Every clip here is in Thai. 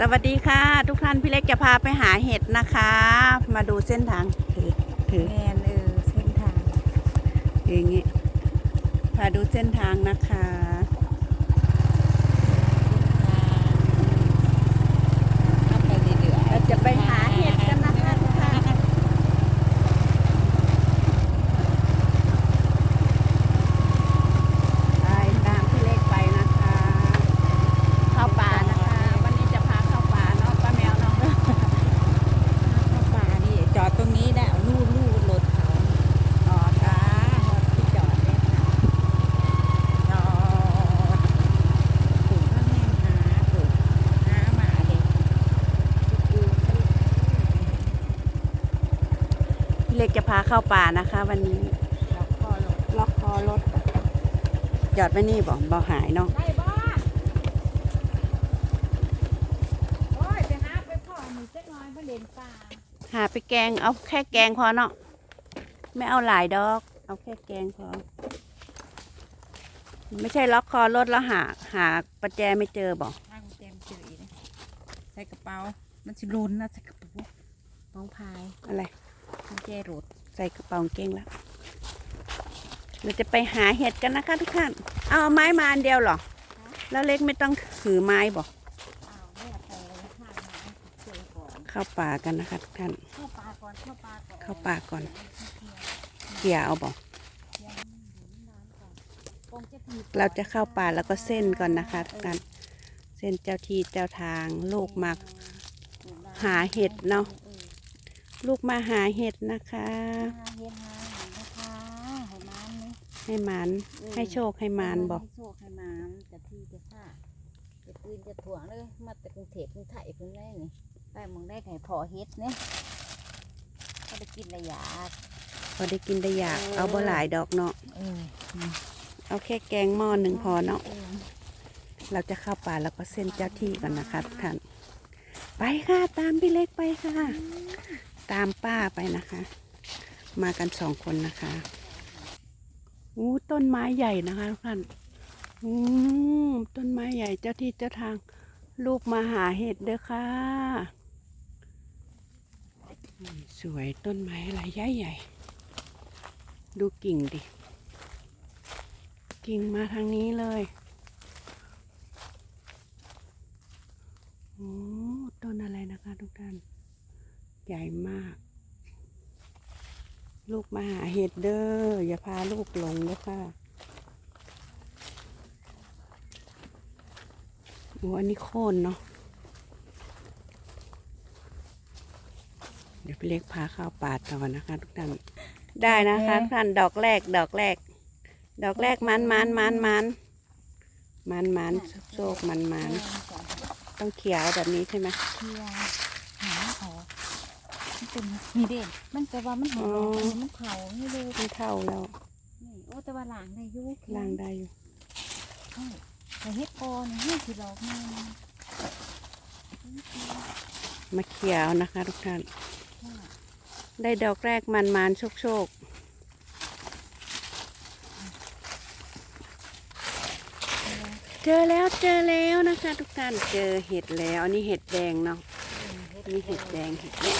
สวัสดีค่ะ ทุกท่านพี่เล็กจะพาไปหาเห็ดนะคะ มาดูเส้นทางถือถือแมนเออเส้นทางอย่างงี้พาดูเส้นทางนะคะเข้าไปเรื่อยๆเราจะไปหาเห็ดกันนะคะทุกท่านไปตามพี่เล็กไปนะคะ เข้าป่านะคะ วันนี้จะพาเข้าป่าเนาะป้าแมวเนาะ เข้าป่านี่จอดตรงนี้ได้เอาลู่ลู่รถเขา อ๋อจ้าร ถที่จอดเนี่ยค่ะจอดถึงข้างแม่งหาถูกหาหมาเด็กดู พี่เล็กจะพาเข้าป่านะคะ วันนี้ล็อกคอลงล็อกคอรถจอดไว้นี่บอกบ่หายเนาะได้บ้าโอ้ยไปหาไปพ่อหนูเจ๊น้อยมาเล่นป่าหาไปแกงเอาแค่แกงพอเนาะไม่เอาหลายดอก เอาแค่แกงพอไม่ใช่ล็อกคอรถแล้วหาหาประแจไม่เจอบอกนั่งเต็มเฉยเลยใส่กระเป๋า มันสิรุนนะใส่กระเป๋าป้องพายอะไร กุญแจรถใส่กระเป๋าเกงแล้วเราจะไปหาเห็ดกันนะคะทุกท่าน เอาไม้มาอันเดียวหรอ แล้วเล็กไม่ต้องถือไม้บอกเข้าป่ากันนะคะทุกท่าน เข้าป่าก่อน เข้าป่าก่อน เข้าป่าก่อนเกี่ยเอาบอกเราจะเข้าป่าแล้วก็เส้นก่อนนะคะทุกท่าน เส้นเจ้าที่เจ้าทางลูกมาหาเห็ดเนาะ ลูกมาหาเห็ดนะคะหาเฮ็ดหาหยังนะคะให้มันนี่ ให้มันให้โชคให้มานบอกให้โชคให้มันจะที่จะฆ่าจะปืนจะถ่วงเลยมาแต่กรุงเทพกรุงไทยเพิ่นได้นี่ไปหมองได้ไข่พอเฮ็ดเนี่ยก็ได้กินระยะ พอได้กินได้อยากเอาบ่หลายดอกเนาะเออเอาแค่แกงหม้อหนึ่งพอเนาะออ เราจะเข้าป่าแล้วก็เส้นเจ้าที่ก่อนนะคะทุกท่านไปค่ะตามพี่เล็กไปค่ะ ตามป้าไปนะคะ มากันสองคนนะคะอู้ต้นไม้ใหญ่นะคะทุกท่านอู้ต้นไม้ใหญ่เจ้าที่เจ้าทาง ลูกมาหาเห็ดเด้อค่ะสวยต้นไม้อะไรใหญ่ใหญ่ดูกิ่งดิ กิ่งมาทางนี้เลยโอ้ต้นอะไรนะคะทุกท่าน ใหญ่มาก ลูกมาหาเห็ดเด้ออย่าพาลูกหลงเด้อค่ะโอ้อันนี้โค่นเนาะเดี๋ยวพี่เล็กพาเข้าป่าต่อนะคะทุกท่านได้นะคะทุกท่านดอกแรกดอกแรก ดอกแรกมันมันมันมันมันมันโชคมันมันต้องเขียวแบบนี้ใช่ไหมเคลียร์หาออกมัน เป็นนี่เด่นมันแต่ว่ามันหอมมันเผานี่เลยมันเท่าแล้วนี่โอ้แต่ว่าหลางได้อยุ่ล่างได้อยู่ใช่แต่เฮ็ดกอนเฮ็ดสิหลอกแม่มาเขียวนะคะทุกท่านได้ดอกแรกมันมันโชคโชคเจอแล้วเจอแล้วนะคะ ทุกท่านเจอเห็ดแล้วอันนี่เห็ดแดงเนาะนี่เห็ดแดงเห็ดแดง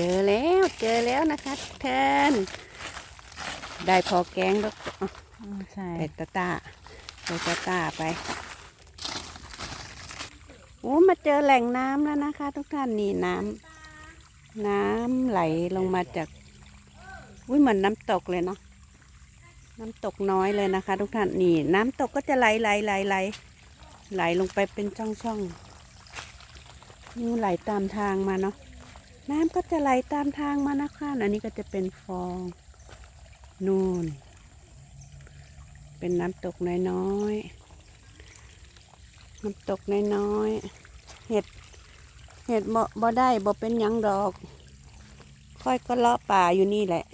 เจอแล้วเจอแล้วนะคะทุกท่านได้พอแกงแล้วก็เอาใช่ใส่ตะตาใส่ตะตาไปโอ้มาเจอแหล่งน้ำแล้วนะคะ ทุกท่านนี่น้ำน้ำไหลลงมาจากอุ้ยเหมือนน้ำตกเลยเนาะน้ำตกน้อยเลยนะคะ ทุกท่านนี่ น้ำตกก็จะไหลไหลไหลไหลไหลลงไปเป็นช่องช่องๆนี่ไหลตามทางมาเนาะ น้ำก็จะไหลตามทางมานะคะอันนี้ก็จะเป็นฟองนู่น เป็นน้ำตกน้อยๆ น้ำตกน้อยๆ เห็ด เห็ดบ่บ่ได้บ่เป็นยังดอก ค่อยก็เลาะป่าอยู่นี่แหละ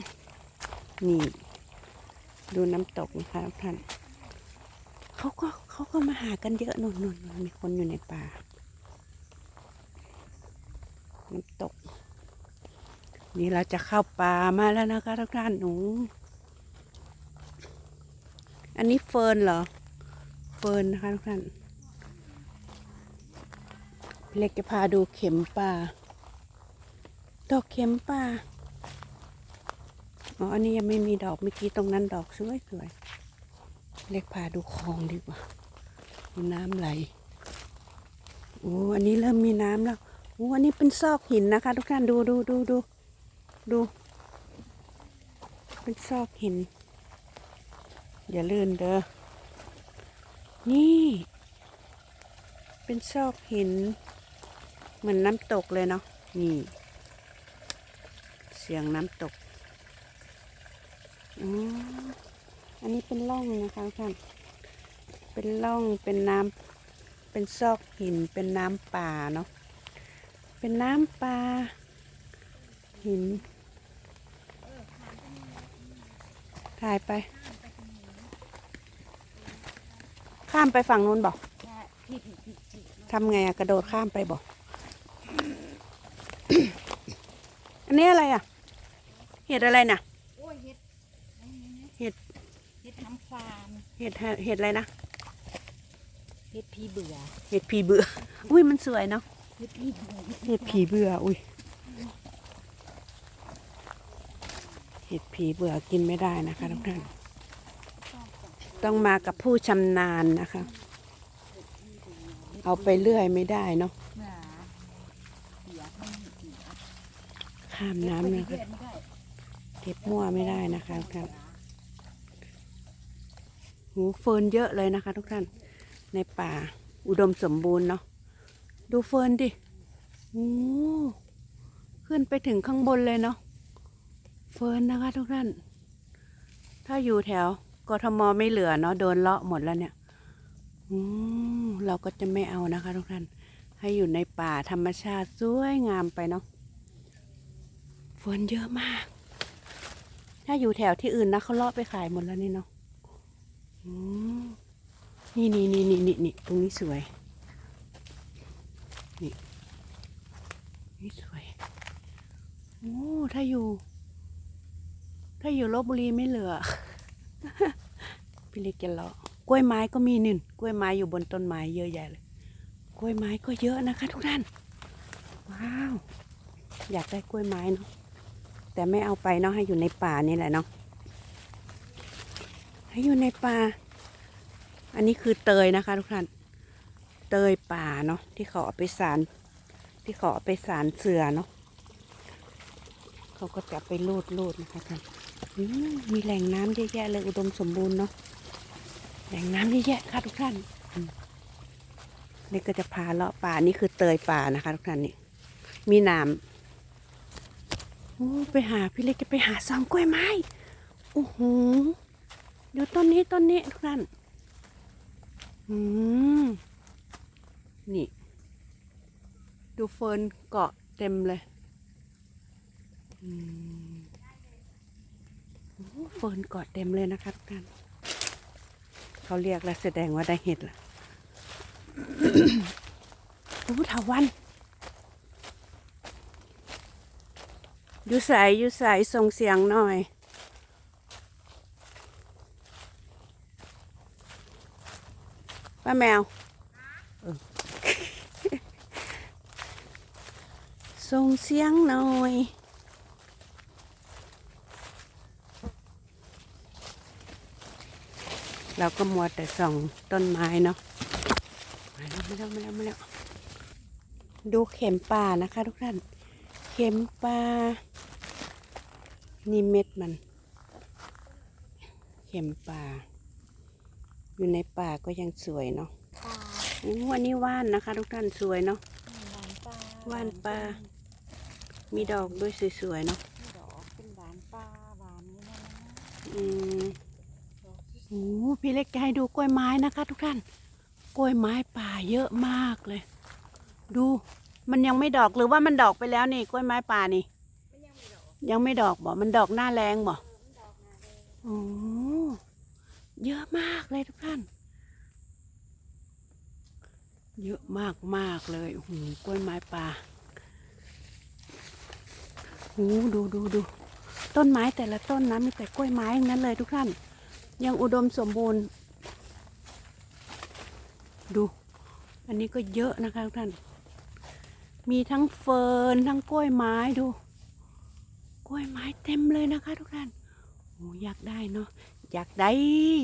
นี่ ดูน้ำตกนะคะท่านเขาก็เขาก็มาหากันเยอะนุ่นนุ่นนุ่นมีคนอยู่ในป่าน้ำตก นี่เราจะเข้าป่ามาแล้วนะคะทุกท่านหนู อันนี้เฟิร์นเหรอ เฟิร์นนะคะทุกท่านเล็กจะพาดูเข็มป่า ดอกเข็มป่า อ๋อ อันนี้ยังไม่มีดอกเมื่อกี้ตรงนั้นดอกสวยสวยเล็กพาดูคลองดีกว่าดูน้ำไหล โอ้ อันนี้เริ่มมีน้ำแล้วโอ้อันนี้เป็นซอกหินนะคะ ทุกท่านดูดูดูดู ดูเป็นซอกหิน อย่าลื่นเด้อ นี่ เป็นซอกหิน เหมือนน้ำตกเลยเนาะ นี่ เสียงน้ำตกอ๋ออันนี้เป็นร่องนะคะท่าน เป็นร่อง เป็นน้ำ เป็นซอกหิน เป็นน้ำป่าเนาะ เป็นน้ำป่าหิน ถ่ายไป ข้ามไปฝั่งนู้นบอกพี่พี่พี่พี่ทำไงอะกระโดดข้ามไปบอกอันนี้อะไรอะเห็ดอะไรน่ะโอ้ยเฮ็ดอันนี้นะเห็ดเฮ็ดน้ำฟาร์มเห็ดเห็ดอะไรนะเฮ็ดพี่เบื่อเห็ดผีเบื่อ อุ้ยมันสวยเนาะเฮ็ดพี่เบื่อเห็ดผีเบื่อ อุ้ย เห็ดผีเบื่อกินไม่ได้นะคะทุกท่าน ต้องมากับผู้ชำนาญนะคะ เอาไปเรื่อยไม่ได้เนาะข้ามน้ำนะเฮ็คะดไม่ได้เก็บมั่วไม่ได้นะคะทุกท่านหูเฟิร์นเยอะเลยนะคะ ทุกท่าน ในป่าอุดมสมบูรณ์เนาะดูเฟิร์นดิโอ้ขึ้นไปถึงข้างบนเลยเนาะ เฟิร์นนะคะทุกท่าน ถ้าอยู่แถวกทมไม่เหลือเนาะโดนเลาะหมดแล้วเนี่ยอืมเราก็จะไม่เอานะคะทุกท่าน ให้อยู่ในป่าธรรมชาติสวยงามไปเนาะเฟิร์นเยอะมาก ถ้าอยู่แถวที่อื่นนะเขาเลาะไปขายหมดแล้วนี่เนาะอืมนี่นี่นี่นี่นี่นี่ตรงนี้สวย นี่นี่สวย โอ้ ถ้าอยู่ ถ้าอยู่ลบบุรีไม่เหลือ พี่เล็กจะเลาะกล้วยไม้ก็มีหนึ่งกล้วยไม้อยู่บนต้นไม้เยอะแยะเลย กล้วยไม้ก็เยอะนะคะ ทุกท่าน ว้าว อยากได้กล้วยไม้เนาะ แต่ไม่เอาไปเนาะให้อยู่ในป่านี่แหละเนาะ ให้อยู่ในป่า อันนี้คือเตยนะคะ ทุกท่าน เตยป่าเนาะที่เขาเอาไปสารที่เขาเอาไปสารเสือเนาะ เขาก็จะไปลูดลูดนะคะท่าน มีแหล่งน้ำเยอะแยะเลยอุดมสมบูรณ์เนาะแหล่งน้ำเยอะแยะค่ะทุกท่านนี่ก็จะพาเลาะป่านี่คือเตยป่านะคะ ทุกท่านนี่มีน้ำโอ้ไปหาพี่เล็กจะไปหาซองกล้วยไม้โอ้โหเดี๋ยวต้นนี้ต้นนี้ทุกท่านอืมนี่ ดูเฟิร์นเกาะเต็มเลยอืม เฟิร์นเกาะเต็มเลยนะคะทุกท่าน เขาเรียกแล้วแสดงว่าได้เห็ดละโอ้ถาวันอยู่ใสอยู่ใสส่งเสียงหน่อย ป้าแมวเออส่งเสียงหน่อย เราก็มัวแต่ส่องต้นไม้เนาะมาแล้วมาแล้วมาแล้วมาแล้วดูเข็มป่านะคะ ทุกท่าน เข็มปลานี่เม็ดมัน เข็มปลาอยู่ในป่าก็ยังสวยเนาะปลาอู้วันนี้ว่านนะคะ ทุกท่านสวยเนาะหวานปลาหวานปลา มีดอกด้วยสวยๆเนาะดอกเป็นหวานปลาหวานนี่นะอืมดอกที่ โอ้พี่เล็กจะให้ดูกล้วยไม้นะคะ ทุกท่าน กล้วยไม้ป่าเยอะมากเลย ดู มันยังไม่ดอกหรือว่ามันดอกไปแล้วนี่ กล้วยไม้ป่านี่ ยังไม่ดอกบอกมันดอกหน้าแรงบอกโอ้เยอะมากเลยทุกท่าน เยอะมากมากเลยโอ้โหกล้วยไม้ป่าโอ้ดูดูดูต้นไม้แต่ละต้นนะมีแต่กล้วยไม้ทั้งนั้นเลยทุกท่าน ยังอุดมสมบูรณ์ ดู อันนี้ก็เยอะนะคะทุกท่าน มีทั้งเฟิร์นทั้งกล้วยไม้ดู กล้วยไม้เต็มเลยนะคะทุกท่านโอ้อยากได้เนาะอยากได้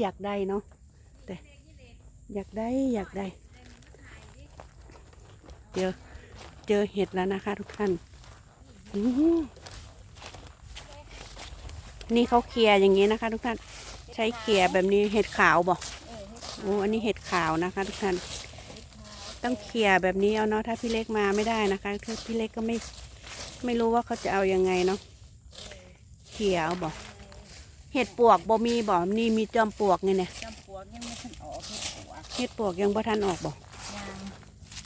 อยากได้เนาะแต่อยากได้อยากได้ เจอเจอเห็ดแล้วนะคะทุกท่านอือหือนี่เขาเคลียร์อย่างนี้นะคะทุกท่าน ใช้เคลียร์แบบนี้เห็ดขาวบอกเออเฮ็ดโอ้อันนี้เห็ดขาวนะคะ ทุกท่าน ต้องเคลียร์แบบนี้เอาเนาะถ้าพี่เล็กมาไม่ได้นะคะคือพี่เล็กก็ไม่ไม่รู้ว่าเขาจะเอายังไงเนาะเคลียร์เอาบอกเห็ดปวกบ่มีบ่นี่มีจอมปลวกไงเนี่ยจำปวกยังไม่ทันออกเฮ็ดปวกเห็ดปวกยังบ่ทันออกบ่ยัง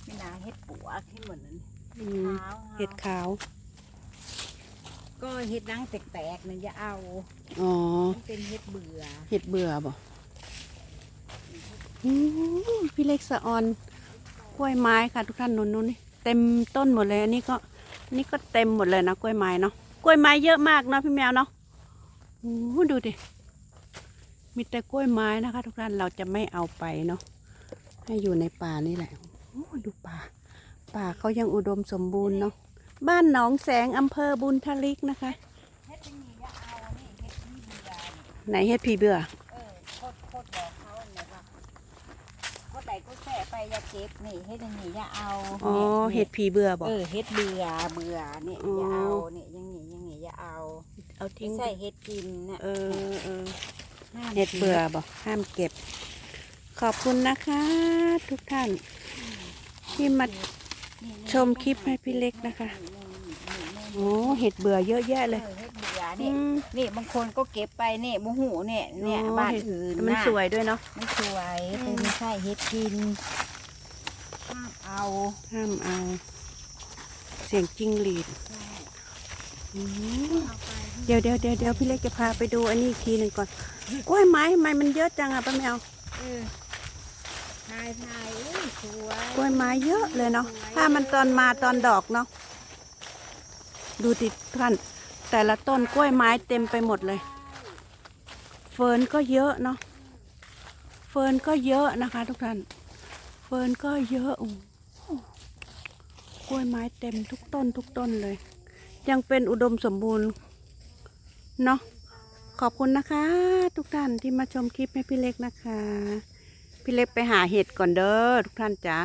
ไม่นาเฮ็ดปวกที่เหมือนนั้นอืมขาวเห็ดขาว ก็เฮ็ดดังแตกๆนั่นอย่าเอาอ๋อมันเป็นเฮ็ดเบื่อเห็ดเบื่อบ่อืมพี่เล็กสะออนกล้วยไม้ค่ะทุกท่านนุ่นนู่นนี่เต็มต้นหมดเลยอันนี้ก็อันนี้ก็เต็มหมดเลยนะกล้วยไม้เนาะกล้วยไม้เยอะมากเนาะพี่แมวเนาะโอ้โหดูดิมีแต่กล้วยไม้นะคะ ทุกท่านเราจะไม่เอาไปเนาะให้อยู่ในป่านี่แหละโอ้ดูป่า ป่าเขายังอุดมสมบูรณ์เนาะ บ้านหนองแสงอำเภอบุญทลิกนะคะเฮ็ดเป็นนี่อย่าเอานี่เฮ็ดนี่เบื่อนี่ไหนเฮ็ดผีเบื่อเออโคตรโคตรบอกเขาเนี่ยว่าโคตรใดก็แค่ไปอย่าเก็บนี่เฮ็ดอันนี้อย่าเอาอ๋อนี่เห็ดผีเบื่อบอก เออเฮ็ดเบื่อเบื่อเนี่ยอ๋ออ อย่าเอาเนี่ยอยังนี่อยังนี่อย่าเอาเอาไม่ทิ้งใส่เฮ็ดกินนะเออเออ ห้ามเห็ดเบื่อบอกห้ามเก็บ ขอบคุณนะคะ ทุกท่านที่มานี่ ชมคลิปให้พี่เล็กนะคะนี่นี่นี่โอ้เห็ดเบื่อเยอะแยะเอเลยอเฮ็ดเบื่ออืนี่มนี่บางคนก็เก็บไปเนี่ยบูหูเนี่ยเนี่ยอ๋อบ้านเห็ดอื่นมันน่ะสวยด้วยเนาะ มันสวยอืแต่มไม่ใช่เฮ็ดกินห้ามเอาห้ามเอา เสียงจิ้งหรีดใช่อืมเอาไปเดี๋ยวเดี๋ยวเดี๋ยวเดี๋ยวพี่เล็กจะพาไปดูอันนี้อีกทีหนึ่งก่อนกล้วยไม้ทำไมมันเยอะจังอะป้าแมว เออ ทายทายอุ้ยสวยกล้วยไม้เยอะเลยเนาะถ้ามันตอนมาตอนดอกเนาะดูติท่านแต่ละต้นกล้วยไม้เต็มไปหมดเลย เฟิร์นก็เยอะเนาะเฟิร์นก็เยอะนะคะ ทุกท่าน เฟิร์นก็เยอะกล้วยไม้เต็มทุกต้นทุกต้นเลย ยังเป็นอุดมสมบูรณ์เนาะขอบคุณนะคะ ทุกท่านที่มาชมคลิปให้พี่เล็กนะคะ พี่เล็กไปหาเห็ดก่อนเด้อทุกท่านจ้า